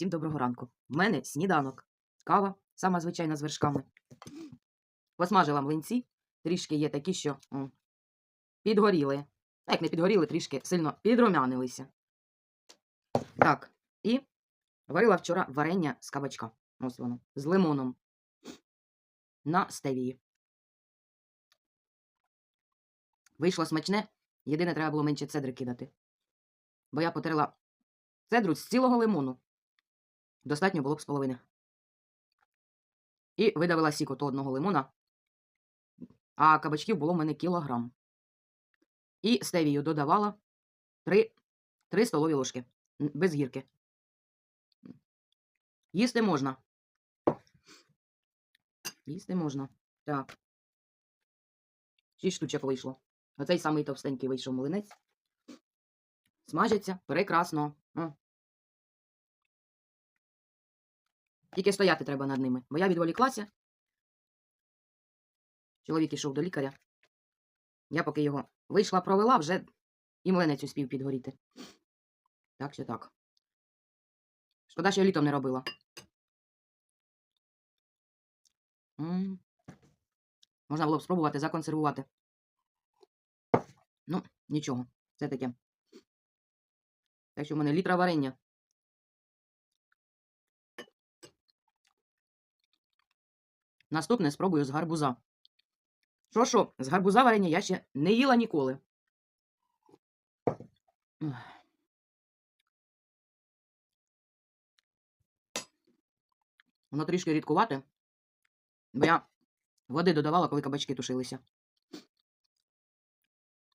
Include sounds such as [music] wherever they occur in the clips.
Всім доброго ранку. В мене сніданок. Кава, сама звичайна з вершками. Посмажила млинці. Трішки є такі, що підгоріли. А як не підгоріли, трішки сильно підрумянилися. Так, і варила вчора варення з кабачка. Ось воно. З лимоном. На стевії. Вийшло смачне. Єдине, треба було менше цедри кидати. Бо я потерла цедру з цілого лимону. Достатньо було б з половини. І видавила сік ото одного лимона, а кабачків було в мене кілограм. І стевію додавала 3, 3 столові ложки. Без гірки. Їсти можна. Їсти можна. Так. Шість штучок вийшло. Оцей самий товстенький вийшов млинець. Смажиться прекрасно. Тільки стояти треба над ними, бо я відволіклася. Чоловік ішов до лікаря. Я поки його вийшла, провела, вже і млинець успів підгоріти. Так що так. Шкода, що я літом не робила. М. Можна було б спробувати законсервувати. Ну, нічого, це таке. Так що в мене літра варення. Наступне спробую з гарбуза. Що що, з гарбуза варення я ще не їла ніколи. Воно трішки рідкувате, бо я води додавала, коли кабачки тушилися.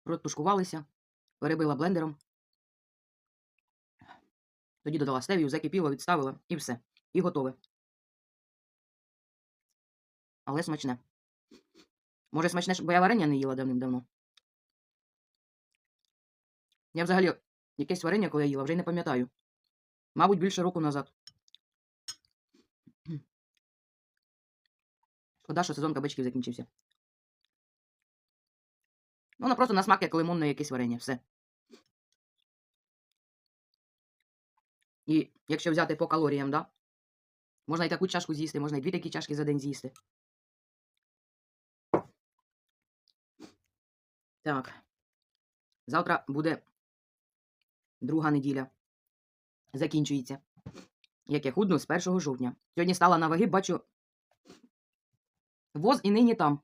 Протушкувалися, перебила блендером. Тоді додала стевію, закипіла, відставила і все. І готове. Але смачне. Може, смачне, бо я варення не їла давним-давно. Я взагалі якесь варення, коли я їла, вже й не пам'ятаю. Мабуть, більше року назад. Шкода, що сезон кабачків закінчився. Ну, воно просто на смак як лимонне якесь варення. Все. І якщо взяти по калоріям, да? Можна і таку чашку з'їсти, можна і дві такі чашки за день з'їсти. Так. Завтра буде друга неділя. Закінчується. Як я худну з 1 жовтня. Сьогодні стала на ваги, бачу. Воз і нині там.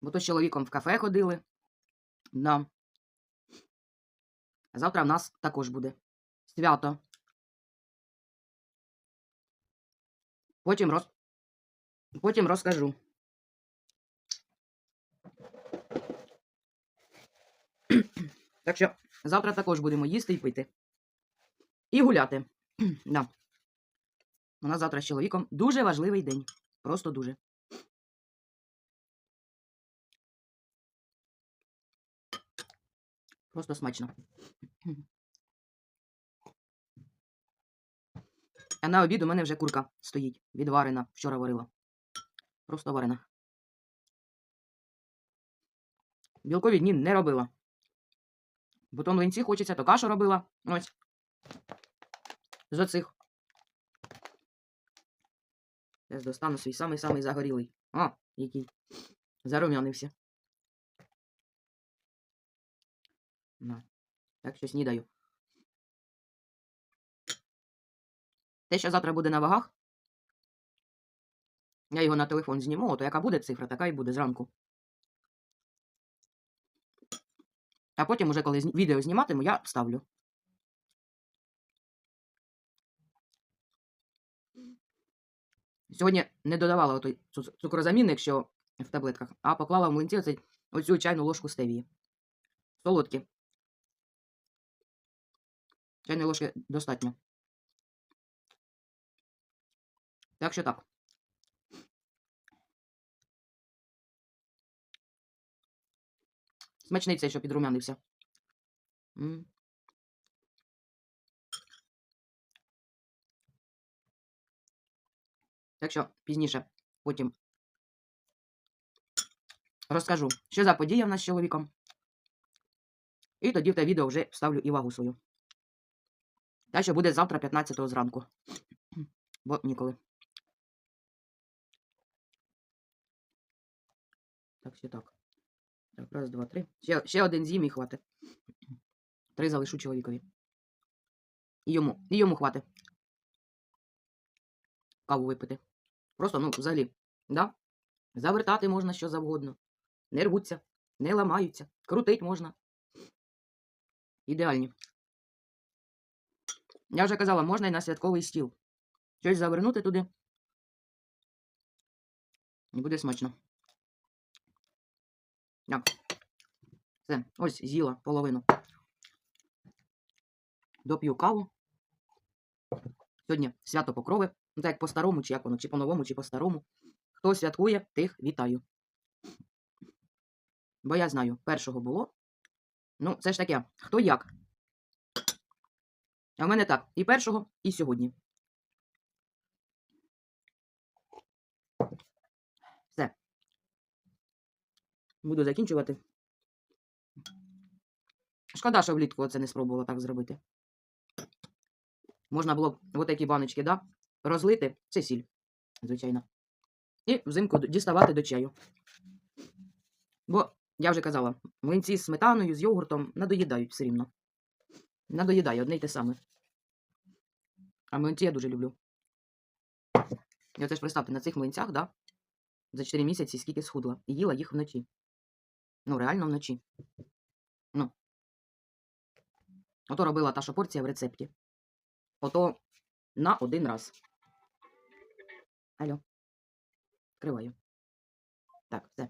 Бо то з чоловіком в кафе ходили. Да. Завтра в нас також буде свято. Потім роз... Потім розкажу. Так що завтра також будемо їсти і пити. І гуляти. [clears throat] да. У нас завтра з чоловіком дуже важливий день. Просто дуже. Просто смачно. А на обід у мене вже курка стоїть. Відварена. Вчора варила. Просто варена. Білкові дні не робила. Бо то хочеться, то кашу робила. Ось. З оцих. Зараз достану свій самий-самий загорілий. О, який. Зарум'янився. На. Так що снідаю. Те, що завтра буде на вагах. Я його на телефон зніму, то яка буде цифра, така і буде зранку. А потім, уже коли відео зніматиму, я вставлю. Сьогодні не додавала отой цу- цукрозамінник, що в таблетках, а поклала в млинці оцю чайну ложку стевії. Солодкі. Чайної ложки достатньо. Так що так. Смачний цей, що підрумянився. Так що пізніше потім розкажу, що за подія в нас з чоловіком. І тоді в те відео вже вставлю і вагу свою. Та що буде завтра 15 зранку. [clears throat] Бо ніколи. Так, ще так. Так, раз, два, три. Ще, ще один з'їм і хватить. Три залишу чоловікові. І йому. І йому хватить. Каву випити. Просто, ну, взагалі, да? Завертати можна що завгодно. Не рвуться, не ламаються. Крутить можна. Ідеальні. Я вже казала, можна і на святковий стіл. Щось завернути туди. І буде смачно. Все, ось з'їла половину. Доп'ю каву. Сьогодні свято покрови. Ну, так як по-старому, чи як воно, чи по-новому, чи по-старому. Хто святкує, тих вітаю. Бо я знаю, першого було. Ну, це ж таке, хто як. А в мене так, і першого, і сьогодні. Все. Буду закінчувати. Шкода, що влітку це не спробувала так зробити. Можна було б отакі баночки, да? розлити, це сіль, звичайно. І взимку діставати до чаю. Бо, я вже казала, млинці з сметаною, з йогуртом надоїдають все рівно. Надоїдає одне й те саме. А млинці я дуже люблю. І оце ж представте, на цих млинцях, да, за 4 місяці скільки схудла. І їла їх вночі. Ну, реально вночі. Ну. Ото робила та що порція в рецепті. Ото на один раз. Алло. Криваю. Так, все.